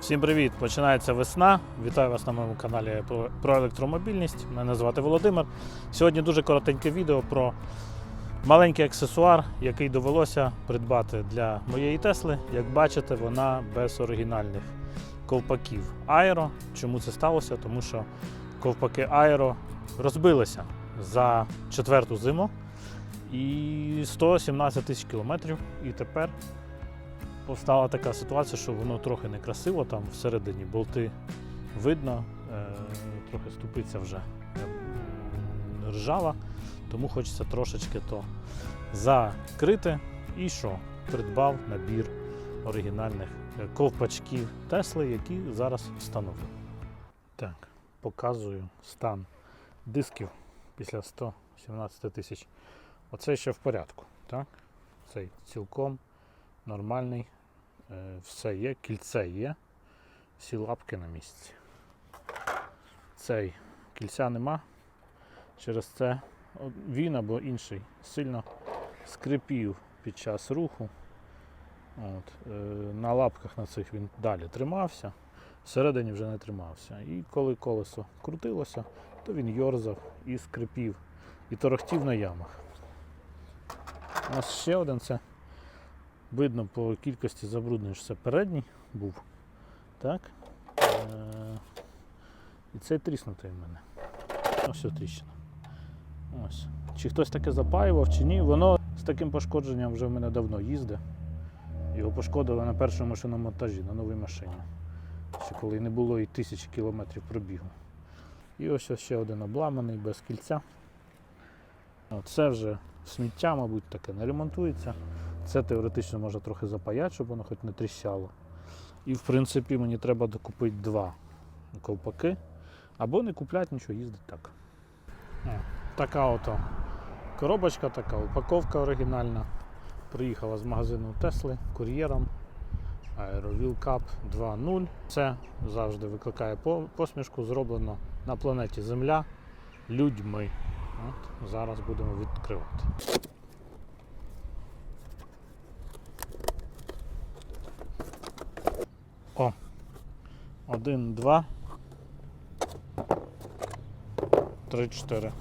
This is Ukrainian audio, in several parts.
Всім привіт! Починається весна. Вітаю вас на моєму каналі про- електромобільність. Мене звати Володимир. Сьогодні дуже коротеньке відео про маленький аксесуар, який довелося придбати для моєї Тесли. Як бачите, вона без оригінальних ковпаків Аеро. Чому це сталося? Тому що ковпаки Аеро розбилися за четверту зиму і 117 тисяч кілометрів. І тепер повстала така ситуація, що воно трохи некрасиво, там всередині болти видно, е, трохи ступиця вже е, ржава, тому хочеться трошечки то закрити. І що? Придбав набір оригінальних е, ковпачків Тесли, які зараз встановлю. Так, показую стан дисків після 117 тисяч. Оцей ще в порядку. Так? Цей цілком нормальний. Е, Все є, кільце є, всі лапки на місці. Цей кільця нема. Через це він або інший сильно скрипів під час руху. От, е, на лапках на цих він далі тримався, всередині вже не тримався. І коли колесо крутилося, то він йорзав і скрипів, і торохтів на ямах. У нас ще один це видно по кількості забруднень, що це передній був. Так. Е- і цей тріснутий в мене. Ось тріщина. Ось. Чи хтось таке запаював, чи ні. Воно з таким пошкодженням вже в мене давно їздить. Його пошкодили на першому шиномонтажі, на новій машині. Ще коли не було і тисячі кілометрів пробігу. І ось ще один обламаний без кільця. Це вже сміття, мабуть, таке не ремонтується. Це теоретично може трохи запаяти, щоб воно хоч не тріщало. І в принципі мені треба докупити два ковпаки. Або не купляти нічого, їздить так. Така ото коробочка, така упаковка оригінальна. Приїхала з магазину Тесли кур'єром. Aerovil Cup 2.0. Це завжди викликає посмішку. Зроблено на планеті Земля людьми. От, зараз будемо відкривати. О. Один, два. Три, чотири.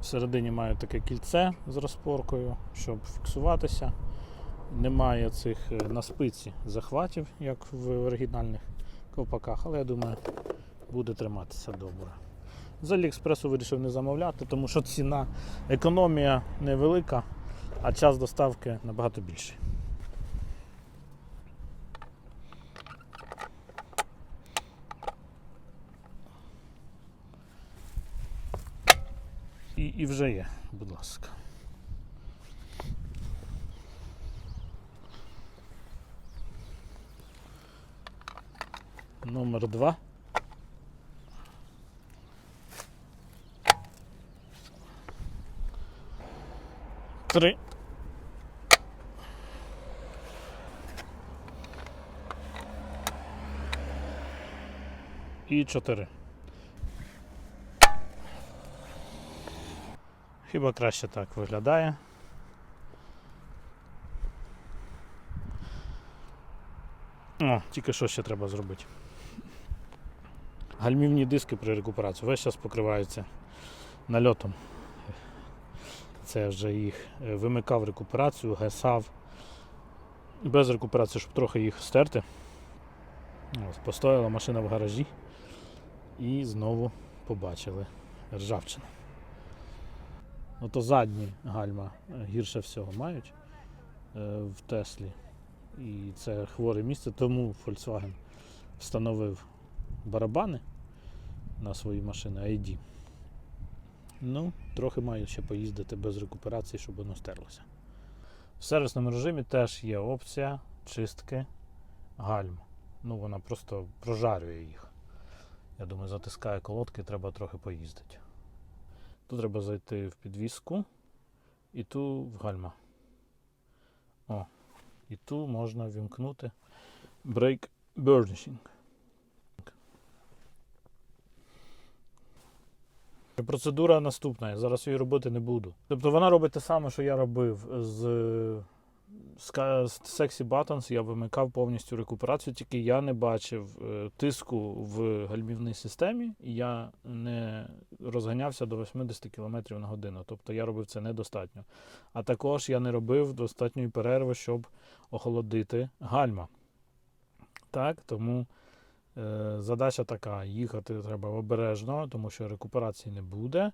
Всередині маю таке кільце з розпоркою, щоб фіксуватися. Немає цих е, на спиці захватів, як в оригінальних ковпаках, але я думаю, буде триматися добре. З Аліекспресу вирішив не замовляти, тому що ціна, економія невелика, а час доставки набагато більший. І, і вже є, будь ласка. Номер два. Три. І чотири. Хіба краще так виглядає. О, тільки що ще треба зробити. Гальмівні диски при рекуперації весь час покриваються нальотом. Це вже їх е, вимикав рекуперацію, гасав без рекуперації, щоб трохи їх стерти. Постояла машина в гаражі і знову побачили ржавчину. Ото задні гальма е, гірше всього мають е, в Теслі. І це хворе місце, тому Volkswagen встановив барабани на свої машини ID. Ну, трохи маю ще поїздити без рекуперації, щоб воно стерлося. В сервісному режимі теж є опція чистки гальм. Ну, вона просто прожарює їх. Я думаю, затискає колодки, треба трохи поїздити. Тут треба зайти в підвіску і ту в гальма. О, і ту можна вімкнути Brake Burnishing. Процедура наступна. Я зараз її робити не буду. Тобто вона робить те саме, що я робив з з Sexy Buttons я вимикав повністю рекуперацію, тільки я не бачив е, тиску в гальмівній системі, і я не розганявся до 80 км на годину. Тобто я робив це недостатньо. А також я не робив достатньої перерви, щоб охолодити гальма. Так, тому е, задача така: їхати треба обережно, тому що рекуперації не буде.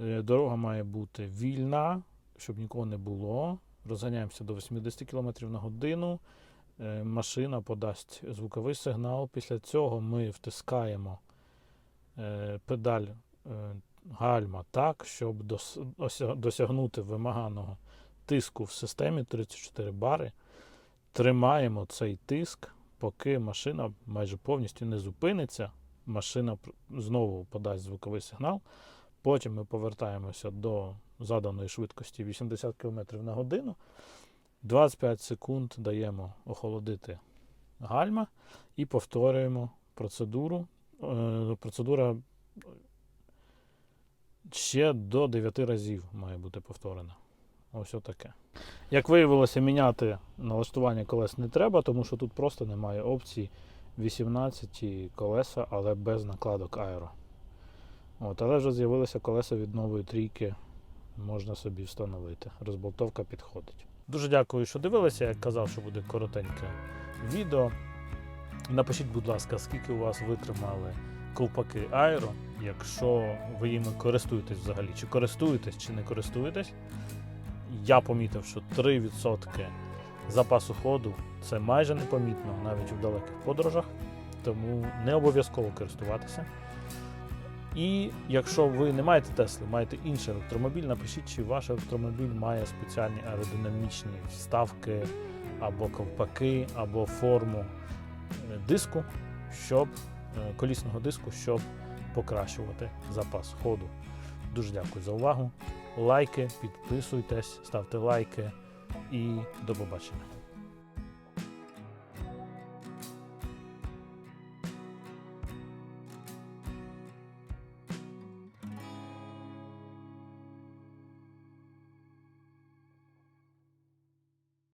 Е, Дорога має бути вільна, щоб нікого не було. Розганяємося до 80 км на годину. Е, Машина подасть звуковий сигнал. Після цього ми втискаємо е, педаль е, гальма так, щоб досягнути вимаганого тиску в системі 34 бари. Тримаємо цей тиск, поки машина майже повністю не зупиниться. Машина знову подасть звуковий сигнал. Потім ми повертаємося до заданої швидкості 80 км на годину. 25 секунд даємо охолодити гальма і повторюємо процедуру. Е, Процедура ще до 9 разів має бути повторена. Ось отаке. Як виявилося, міняти налаштування колес не треба, тому що тут просто немає опції 18 колеса, але без накладок аеро. От, але вже з'явилися колеса від нової трійки, можна собі встановити. Розболтовка підходить. Дуже дякую, що дивилися. Як казав, що буде коротеньке відео. Напишіть, будь ласка, скільки у вас витримали ковпаки аеро, якщо ви їми користуєтесь взагалі. Чи користуєтесь, чи не користуєтесь. Я помітив, що 3% запасу ходу це майже непомітно навіть у далеких подорожах, тому не обов'язково користуватися. І якщо ви не маєте Тесли, маєте інший електромобіль, напишіть, чи ваш електромобіль має спеціальні аеродинамічні вставки або ковпаки, або форму е, диску, щоб е, колісного диску, щоб покращувати запас ходу. Дуже дякую за увагу. Лайки, підписуйтесь, ставте лайки і до побачення.